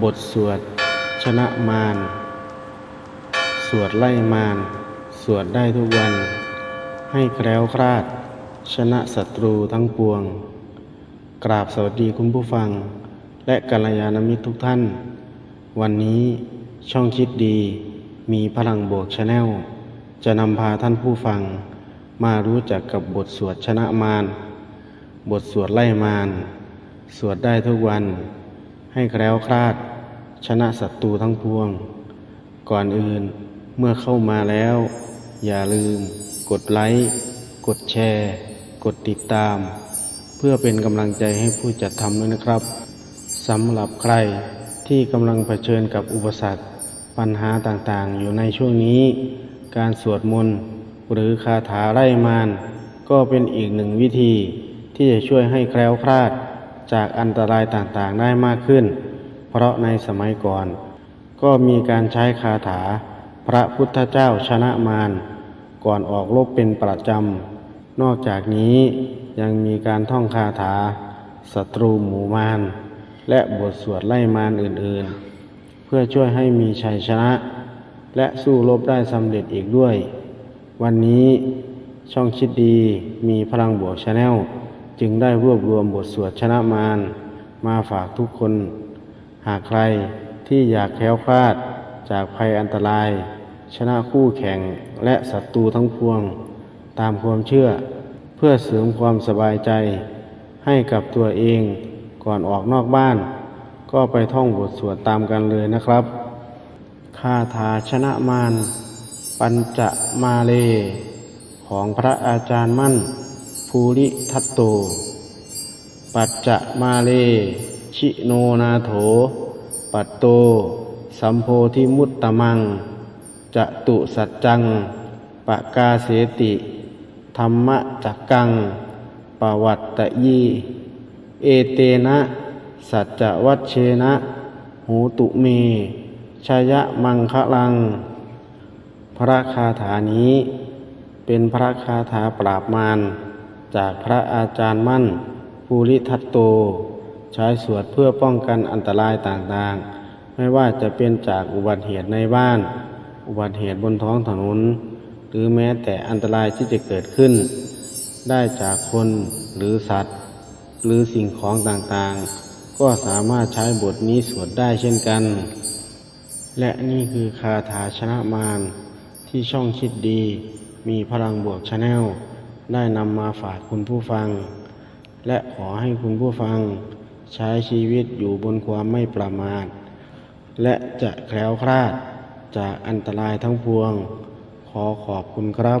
บทสวด ชนะมาร สวดไล่มาร สวดได้ทุกวัน ให้แคล้วคลาด ชนะศัตรูทั้งปวง กราบสวัสดีคุณผู้ฟัง และกัลยาณมิตรทุกท่าน วันนี้ช่องคิดดี มีพลังบวกชาแนล จะนำพาท่านผู้ฟัง มารู้จักกับบทสวดชนะมาร บทสวดไล่มาร สวดได้ทุกวัน ให้แคล้วคลาด ชนะศัตรูทั้งปวง ก่อนอื่นเมื่อเข้ามาแล้ว อย่าลืม กดไลค์กดแชร์ กดติดตาม เพื่อเป็นกำลังใจให้ผู้จัดทำด้วยนะครับสำหรับใครที่กำลังเผชิญกับอุปสรรค ปัญหาต่างๆ อยู่ในช่วงนี้ การสวดมนต์หรือคาถาไล่มารก็เป็นอีกหนึ่งวิธีที่จะช่วยให้แคล้วคลาด จากอันตรายต่างๆได้มากขึ้น เพราะในสมัยก่อน ก็มีการใช้คาถา พระพุทธเจ้าชนะมารก่อนออกรบเป็นประจำ นอกจากนี้ยังมีการท่องคาถาศัตรูหมู่มารและบทสวดไล่มารอื่นๆ เพื่อช่วยให้มีชัยชนะ และสู้รบได้สำเร็จอีกด้วย วันนี้ช่องคิดดีมีพลังบวกชาแนล จึงได้รวบรวมบทสวดชนะมารมาฝากทุกคน หากใครที่อยากแคล้วคลาดจากภัยอันตราย ชนะคู่แข่งและศัตรูทั้งพวง ตามความเชื่อเพื่อเสริมความสบายใจ ให้กับตัวเองก่อนออกนอกบ้าน ก็ไปท่องบทสวดตามกันเลยนะครับคาถาชนะมารปัญจมาเล ของพระอาจารย์มั่น ภูริทัตโต ปัจจะมาเล ชิโนนาโถ ปัตโต สัมโพธิมุตตมัง จะตุสัจจัง ปะกาเสติ ธรรมะจักกัง ปวัตตะยี เอเตนะ สัจจวัชเชนะ หูตุเม ชยะมังคะลัง พระคาถานี้เป็นพระคาถาปราบมาร จากพระอาจารย์มั่นภูริทัตโต ใช้สวดเพื่อป้องกันอันตรายต่างๆ ไม่ว่าจะเป็นจากอุบัติเหตุในบ้าน อุบัติเหตุบนท้องถนน หรือแม้แต่อันตรายที่จะเกิดขึ้น ได้จากคนหรือสัตว์ หรือสิ่งของต่างๆ ก็สามารถใช้บทนี้สวดได้เช่นกัน และนี่คือคาถาชนะมารที่ช่องคิดดีมีพลังบวกชาแนล ได้นำมาฝากคุณผู้ฟัง และขอให้คุณผู้ฟัง ใช้ชีวิตอยู่บนความไม่ประมาท และจะแคล้วคลาดจากอันตรายทั้งปวง ขอขอบคุณครับ